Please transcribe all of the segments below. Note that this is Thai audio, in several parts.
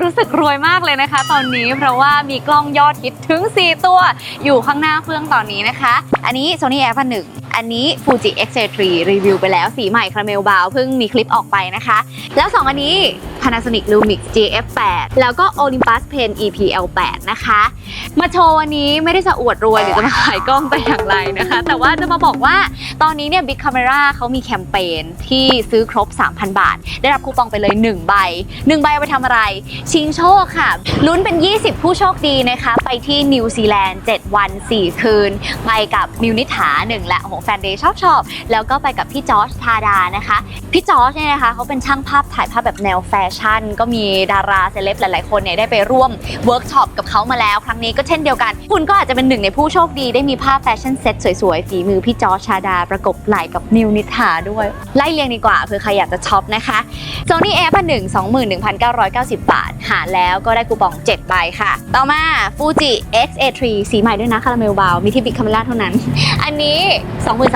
รู้สึกรวยมากเลยนะคะ ตอนนี้เพราะว่ามีกล้องยอดฮิตถึง 4 ตัว อยู่ข้างหน้าเครื่องตอนนี้นะคะ อันนี้ Sony Alpha 1อันนี้ Fuji X3 รีวิวไปแล้วสีใหม่คาราเมลบาวเพิ่งมีคลิปออกไปนะคะ แล้ว 2 อันนี้ Panasonic Lumix GF8 แล้วก็ Olympus Pen EPL8 นะคะ มาโชว์วันนี้ไม่ได้จะอวดรวยหรือจะมาขายกล้องแต่อย่างไรนะคะ แต่ว่าจะมาบอกว่าตอนนี้เนี่ย Big Camera เขามีแคมเปญที่ซื้อครบ 3,000 บาท ได้รับคูปองไปเลย 1 ใบ 1 ใบเอาไปทำอะไร ชิงโชคค่ะ ลุ้นเป็น 20 ผู้โชคดีนะคะ ไปที่นิวซีแลนด์ 7 วัน 4 คืน ไปกับมิวนิษฐาหนึ่งและโอ้โหแฟนเดย์ชอบชอบแล้วก็ไปกับพี่จอร์จธาดานะคะ พี่จอร์จเนี่ยนะคะเขาเป็นช่างภาพถ่ายภาพแบบแนวแฟชั่น ก็มีดาราเซเลบหลาย ๆ คนเนี่ยได้ไปร่วมเวิร์กช็อปกับเขามาแล้ว ครั้งนี้ก็เช่นเดียวกัน คุณก็อาจจะเป็นหนึ่งในผู้โชคดีได้มีภาพแฟชั่นเซ็ตสวย ๆ ฝีมือพี่จอชาดาประกบไหล่กับนิวนิษฐาด้วย ไล่เรียงดีกว่าเผื่อใครอยากจะช็อปนะคะ Sony Air 1 21,990บบาท หาแล้วก็ได้คูปอง7ใบค่ะ ต่อมา Fuji X-A3 สีใหม่ด้วยนะคาราเมลบาวมีที่บิ๊กคาเมล่าเท่านั้น อันนี้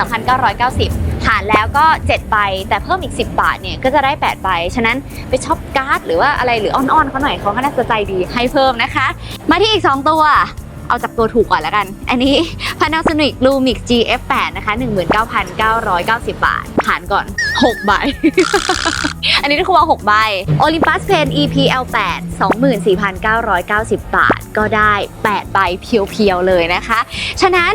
23,990 หารแล้วก็7ใบแต่เพิ่มอีก 10 บาทเนี่ยก็จะได้8ใบฉะนั้นไปช็อปการ์ดหรือว่าอะไรหรืออ้อนๆเขาหน่อยเขาก็น่าจะใจดีให้เพิ่มนะคะ มาที่อีก 2 ตัวเอาจากตัวถูกก่อนแล้วกัน อันนี้ Panasonic Lumix GF8 นะคะ 19,990 บาทหารก่อน6 ใบ อันนี้ได้คูปอง6ใบ Olympus Pen EPL8 24,990 บาท ก็ได้ 8 ใบเพียวๆ เลยนะคะ ฉะนั้น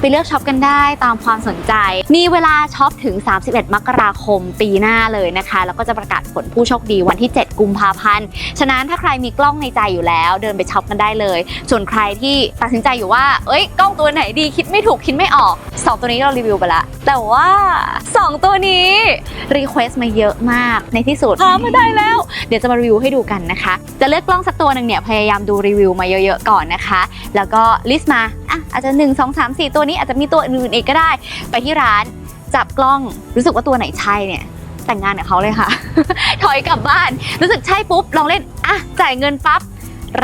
ไปเลือกช็อปกันได้ตามความสนใจ มีเวลาช็อปถึง 31 มกราคมปีหน้าเลยนะคะ แล้วก็จะประกาศผลผู้โชคดีวันที่ 7 กุมภาพันธ์ ฉะนั้นถ้าใครมีกล้องในใจอยู่แล้วเดินไปช็อปกันได้เลย ส่วนใครที่ตัดสินใจอยู่ว่า เอ้ย กล้องตัวไหนดีคิดไม่ถูกคิดไม่ออก 2 ตัวนี้เรารีวิวไปละ แต่ว่า 2 ตัวนี้รีเควสมาเยอะมากในที่สุดหามาได้แล้ว เดี๋ยวจะมารีวิวให้ดูกันนะคะ จะเลือกกล้องสักตัวหนึ่งเนี่ยพยายามดูรีวิวมาเยอะๆก่อนนะคะ แล้วก็ลิสต์มาอะอาจจะ 1 2 3 4 ตัวนี้อาจจะมีตัวอื่นๆอีกก็ได้ ไปที่ร้านจับกล้องรู้สึกว่าตัวไหนใช่เนี่ยแต่งงานกับเขาเลยค่ะ ถอยกลับบ้าน รู้สึกใช่ปุ๊บ ลองเล่น อะ จ่ายเงินปั๊บ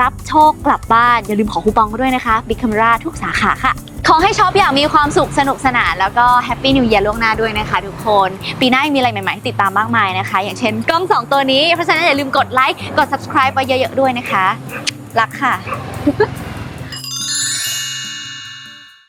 รับโชคกลับบ้าน อย่าลืมขอคูปองเขาด้วยนะคะ Big Camera ทุกสาขาค่ะ ขอให้ช็อปอย่างมีความสุขสนุกสนาน แล้วก็แฮปปี้นิวเย r ล่วงหน้าด้วยนะคะทุกคน ปีหน้ายังมีอะไรใหม่ๆให้ติดตามมากมายนะคะ อย่างเช่นกล้อง2ตัวนี้ เพราะฉะนั้นอย่าลืมกดไลค์ กด subscribe ไปเยอะๆด้วยนะคะ รักค่ะ